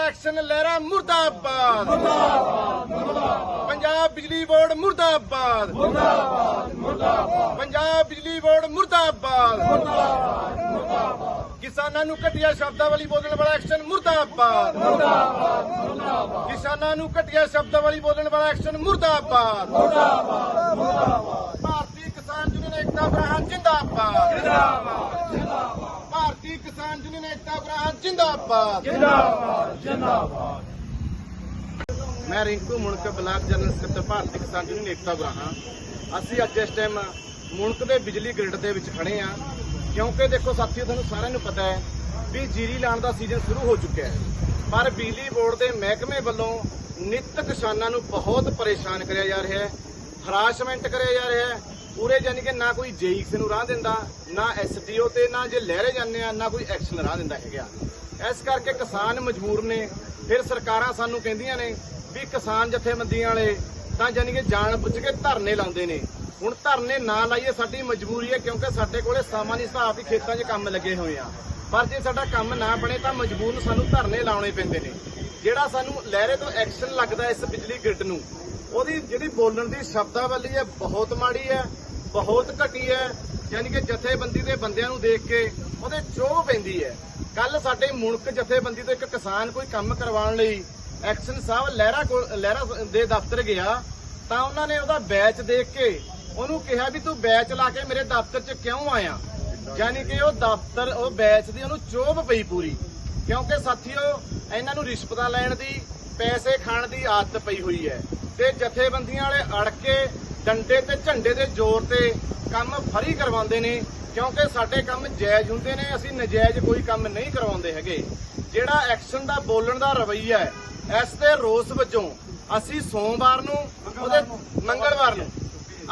Action ਲਹਿਰਾ ਮੁਰਦਾਬਾਦ। ਪੰਜਾਬ ਬਿਜਲੀ board ਮੁਰਦਾਬਾਦ। ਪੰਜਾਬ ਬਿਜਲੀ ਬੋਰਡ ਮੁਰਦਾਬਾਦ। ਕਿਸਾਨਾਂ ਨੂੰ ਘਟੀਆ ਸ਼ਬਦਾਵਲੀ ਬੋਲਣ ਵਾਲਾ ਐਕਸ਼ਨ ਮੁਰਦਾਬਾਦ। ਕਿਸਾਨਾਂ ਨੂੰ ਘਟੀਆ ਵਾਲੀ ਬੋਲਣ ਵਾਲਾ ਐਕਸ਼ਨ ਮੁਰਦਾਬਾਦ। ਭਾਰਤੀ ਕਿਸਾਨ ਯੂਨੀਅਨ ਏਕਤਾ ਬਰਾਹਨ ਜਿੰਦਾਬਾਦ ਜਿੰਦਾਬਾਦ ਜਿੰਦਾਬਾਦ। ਭਾਰਤੀ ਕਿਸਾਨ ਯੂਨੀਅਨ ਏਕਤਾ ਬਰਾਹਨ ਜਿੰਦਾਬਾਦ। ਮੈਂ ਰਿੰਕੂ ਮੁਣਕ ਬਲਾਕ ਜਨਰਲ ਸਕੱਤਰ ਭਾਰਤੀ ਕਿਸਾਨ ਯੂਨੀਅਨ ਏਕਤਾ ਬਰਾਹਾਂ ਅਸੀਂ ਅੱਜ ਇਸ ਟਾਈਮ ਮੁਣਕ ਦੇ ਬਿਜਲੀ ਗ੍ਰਿਡ ਦੇ ਵਿੱਚ ਖੜੇ ਆ ਕਿਉਂਕਿ ਦੇਖੋ ਸਾਥੀਓ ਤੁਹਾਨੂੰ ਸਾਰਿਆਂ ਨੂੰ ਪਤਾ ਹੈ ਵੀ ਜੀਰੀ ਲਾਉਣ ਦਾ ਸੀਜ਼ਨ ਸ਼ੁਰੂ ਹੋ ਚੁੱਕਿਆ ਹੈ। ਪਰ ਬਿਜਲੀ ਬੋਰਡ ਦੇ ਮਹਿਕਮੇ ਵੱਲੋਂ ਨਿੱਤ ਕਿਸਾਨਾਂ ਨੂੰ ਬਹੁਤ ਪਰੇਸ਼ਾਨ ਕਰਿਆ ਜਾ ਰਿਹਾ ਹੈ ਹਰਾਸਮੈਂਟ ਕਰਿਆ ਜਾ ਰਿਹਾ ਹੈ। ਪੂਰੇ ਜਾਨੀ ਕਿ ਨਾ ਕੋਈ ਜੇਈਕਸ ਨੂੰ ਰਾਹ ਦਿੰਦਾ, ਨਾ ਐਸਡੀਓ ਤੇ, ਨਾ ਜੇ ਲਹਿਰੇ ਜਾਂਦੇ ਆ, ਨਾ ਕੋਈ ਐਕਸ਼ਨ ਰਾਹ ਦਿੰਦਾ ਹੈਗਾ। ਇਸ ਕਰਕੇ ਕਿਸਾਨ ਮਜਬੂਰ ਨੇ, ਫਿਰ ਸਰਕਾਰਾਂ ਸਾਨੂੰ ਕਹਿੰਦੀਆਂ ਨੇ ਵੀ ਕਿਸਾਨ ਜਥੇਬੰਦੀਆਂ ਵਾਲੇ ਤਾਂ ਜਾਨੀ ਕਿ ਜਾਣ ਬੁੱਝ ਕੇ ਧਰਨੇ ਲਾਉਂਦੇ ਨੇ। ਹੁਣ ਧਰਨੇ ਨਾ ਲਾਈਏ ਸਾਡੀ ਮਜਬੂਰੀ ਹੈ ਕਿਉਂਕਿ ਸਾਡੇ ਕੋਲੇ ਸਮਾਂ ਨਹੀਂ ਹਿਸਾਬ ਵੀ ਖੇਤਾਂ 'ਚ ਕੰਮ ਲੱਗੇ ਹੋਏ ਆ। ਪਰ ਜੇ ਸਾਡਾ ਕੰਮ ਨਾ ਬਣੇ ਤਾਂ ਮਜਬੂਰਨ ਸਾਨੂੰ ਧਰਨੇ ਲਾਉਣੇ ਪੈਂਦੇ ਨੇ। ਜਿਹੜਾ ਸਾਨੂੰ ਲਹਿਰੇ ਤੋਂ ਐਕਸ਼ਨ ਲੱਗਦਾ ਇਸ ਬਿਜਲੀ ਗ੍ਰਿਡ ਨੂੰ, ਉਹਦੀ ਜਿਹੜੀ ਬੋਲਣ ਦੀ ਸ਼ਬਦਾਵਲੀ ਹੈ ਬਹੁਤ ਮਾੜੀ ਹੈ, ਬਹੁਤ ਘਟੀ ਹੈ, ਯਾਨੀ ਕਿ ਜਥੇਬੰਦੀ ਦੇ ਬੰਦਿਆਂ ਨੂੰ ਦੇਖ ਕੇ ਉਹਦੇ ਚੋਹ ਪੈਂਦੀ ਹੈ। ਕੱਲ ਸਾਡੇ ਮੁਲਕ ਜਥੇਬੰਦੀ ਤੋਂ ਇੱਕ ਕਿਸਾਨ ਕੋਈ ਕੰਮ ਕਰਵਾਉਣ ਲਈ ਐਕਸ਼ਨ ਸਾਹਿਬ ਲਹਿਰਾ ਕੋਲ, ਲਹਿਰਾ ਦੇ ਦਫ਼ਤਰ ਗਿਆ, ਤਾਂ ਉਹਨਾਂ ਨੇ ਉਹਦਾ ਬੈਚ ਦੇਖ ਕੇ ਉਹਨੂੰ ਕਿਹਾ ਵੀ ਤੂੰ ਬੈਚ ਲਾ ਕੇ ਮੇਰੇ ਦਫ਼ਤਰ 'ਚ ਕਿਉਂ ਆਇਆ? ਯਾਨੀ ਕਿ ਉਹ ਦਫ਼ਤਰ ਉਹ ਬੈਚ ਦੀ ਉਹਨੂੰ ਚੋਭ ਪਈ ਪੂਰੀ। ਕਿਉਂਕਿ ਸਾਥੀਓ ਇਹਨਾਂ ਨੂੰ ਰਿਸ਼ਵਤਾਂ ਲੈਣ ਦੀ ਪੈਸੇ ਖਾਣ ਦੀ ਆਦਤ ਪਈ ਹੋਈ ਹੈ। ਤੇ ਜਥੇਬੰਦੀਆਂ ਵਾਲੇ ਅੜ ਕੇ ਡੰਡੇ ਤੇ ਝੰਡੇ ਦੇ ਜ਼ੋਰ ਤੇ ਕੰਮ ਫਰੀ ਕਰਵਾਉਂਦੇ ਨੇ। ਕਿਉਂਕਿ ਸਾਡੇ ਕੰਮ ਜਾਇਜ਼ ਹੁੰਦੇ ਨੇ ਅਸੀਂ ਨਜਾਇਜ਼ ਕੋਈ ਕੰਮ ਨਹੀਂ ਕਰਵਾਉਂਦੇ ਹੈਗੇ। ਜਿਹੜਾ ਐਕਸ਼ਨ ਦਾ ਬੋਲਣ ਦਾ ਰਵੱਈਆ ਹੈ ਇਸ ਦੇ ਰੋਸ ਵਜੋਂ ਅਸੀਂ ਸੋਮਵਾਰ ਨੂੰ ਉਹਦੇ ਮੰਗਲਵਾਰ ਨੂੰ।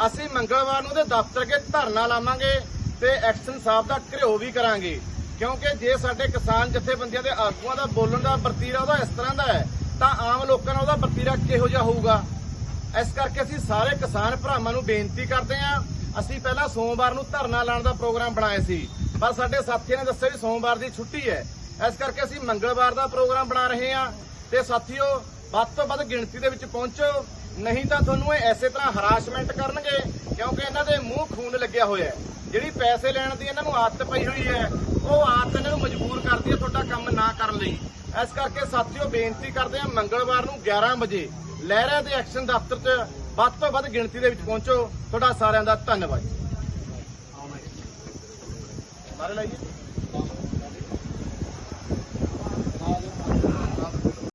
ਅਸੀਂ ਮੰਗਲਵਾਰ ਨੂੰ ਉਹਦੇ ਦਫ਼ਤਰ ਕੇ ਧਰਨਾ ਲਾਵਾਂਗੇ। ਤੇ ਐਕਸ਼ਨ ਸਾਹਿਬ ਦਾ ਘਿਓ ਵੀ ਕਰਾਂਗੇ। ਕਿਉਂਕਿ ਜੇ ਸਾਡੇ ਕਿਸਾਨ ਜਥੇਬੰਦੀਆਂ ਦੇ ਆਗੂਆਂ ਦਾ ਬੋਲਣ ਦਾ ਵਰਤੀਰਾ ਉਹਦਾ ਇਸ ਤਰ੍ਹਾਂ ਦਾ ਹੈ, ਤਾਂ ਆਮ ਲੋਕਾਂ ਦਾ ਉਹਦਾ ਵਰਤੀਰਾ ਕਿਹੋ ਜਿਹਾ ਹੋਊਗਾ? ਇਸ ਕਰਕੇ ਅਸੀਂ ਸਾਰੇ ਕਿਸਾਨ ਭਰਾਵਾਂ ਨੂੰ ਬੇਨਤੀ ਕਰਦੇ ਹਾਂ, ਅਸੀਂ ਪਹਿਲਾਂ ਸੋਮਵਾਰ ਨੂੰ ਧਰਨਾ ਲਾਉਣ ਦਾ ਪ੍ਰੋਗਰਾਮ ਬਣਾਇਆ ਸੀ। ਪਰ ਸਾਡੇ ਸਾਥੀਆਂ ਨੇ ਦੱਸਿਆ ਵੀ ਸੋਮਵਾਰ ਦੀ ਛੁੱਟੀ ਹੈ। ਇਸ ਕਰਕੇ ਅਸੀਂ ਮੰਗਲਵਾਰ ਦਾ ਪ੍ਰੋਗਰਾਮ ਬਣਾ ਰਹੇ ਹਾਂ। ਤੇ ਸਾਥੀਓ, ਵੱਧ ਤੋਂ ਵੱਧ ਗਿਣਤੀ ਦੇ ਵਿੱਚ ਪਹੁੰਚੋ। ਨਹੀਂ ਤਾਂ ਤੁਹਾਨੂੰ ਇਹ ਐਸੇ ਤਰ੍ਹਾਂ ਹਰਾਸਮੈਂਟ ਕਰਨਗੇ, ਕਿਉਂਕਿ ਇਹਨਾਂ ਦੇ ਮੂੰਹ ਖੂਨ ਲੱਗਿਆ ਹੋਇਆ ਹੈ। ਜਿਹੜੀ ਪੈਸੇ ਲੈਣ ਦੀ ਇਹਨਾਂ ਨੂੰ ਆਦਤ ਪਈ ਹੋਈ ਹੈ, ਉਹ ਆਦਤ ਇਹਨਾਂ ਨੂੰ ਮਜਬੂਰ ਕਰਦੀ ਹੈ ਤੁਹਾਡਾ ਕੰਮ ਨਾ ਕਰਨ ਲਈ। ਇਸ ਕਰਕੇ ਸਾਥੀਓ ਬੇਨਤੀ ਕਰਦੇ ਹਾਂ, ਮੰਗਲਵਾਰ ਨੂੰ 11 ਵਜੇ ਲਹਿਰਾ ਦੇ ਐਕਸ਼ਨ ਦਫ਼ਤਰ 'ਚ ਵੱਧ ਤੋਂ ਵੱਧ ਗਿਣਤੀ ਦੇ ਵਿੱਚ ਪਹੁੰਚੋ। ਤੁਹਾਡਾ ਸਾਰਿਆਂ ਦਾ ਧੰਨਵਾਦ। ਮਾਰੇ ਲਾਈਏ।